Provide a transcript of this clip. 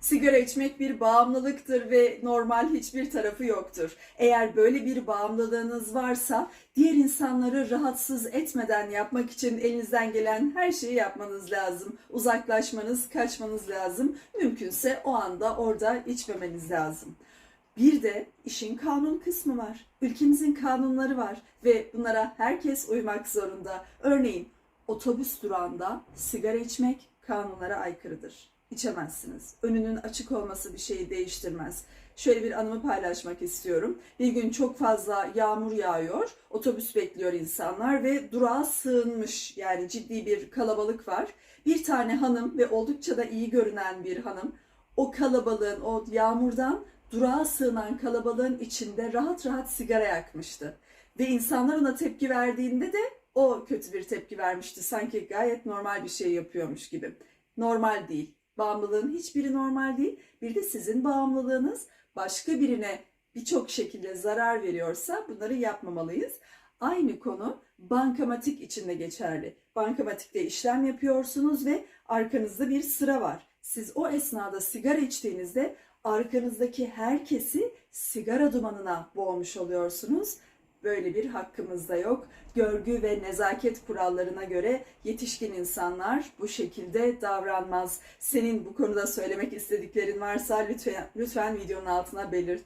Sigara içmek bir bağımlılıktır ve normal hiçbir tarafı yoktur. Eğer böyle bir bağımlılığınız varsa diğer insanları rahatsız etmeden yapmak için elinizden gelen her şeyi yapmanız lazım. Uzaklaşmanız, kaçmanız lazım. Mümkünse o anda orada içmemeniz lazım. Bir de işin kanun kısmı var. Ülkemizin kanunları var ve bunlara herkes uymak zorunda. Örneğin otobüs durağında sigara içmek kanunlara aykırıdır. İçemezsiniz. Önünün açık olması bir şeyi değiştirmez. Şöyle bir anımı paylaşmak istiyorum. Bir gün çok fazla yağmur yağıyor. Otobüs bekliyor insanlar ve durağa sığınmış. Yani ciddi bir kalabalık var. Bir tane hanım ve oldukça da iyi görünen bir hanım o kalabalığın, o yağmurdan durağa sığınan kalabalığın içinde rahat rahat sigara yakmıştı. Ve insanlar ona tepki verdiğinde de o kötü bir tepki vermişti. Sanki gayet normal bir şey yapıyormuş gibi. Normal değil. Bağımlılığın hiçbiri normal değil. Bir de sizin bağımlılığınız başka birine birçok şekilde zarar veriyorsa bunları yapmamalıyız. Aynı konu bankamatik için de geçerli. Bankamatikte işlem yapıyorsunuz ve arkanızda bir sıra var. Siz o esnada sigara içtiğinizde arkanızdaki herkesi sigara dumanına boğmuş oluyorsunuz. Böyle bir hakkımız da yok. Görgü ve nezaket kurallarına göre yetişkin insanlar bu şekilde davranmaz. Senin bu konuda söylemek istediklerin varsa lütfen lütfen videonun altına belirt.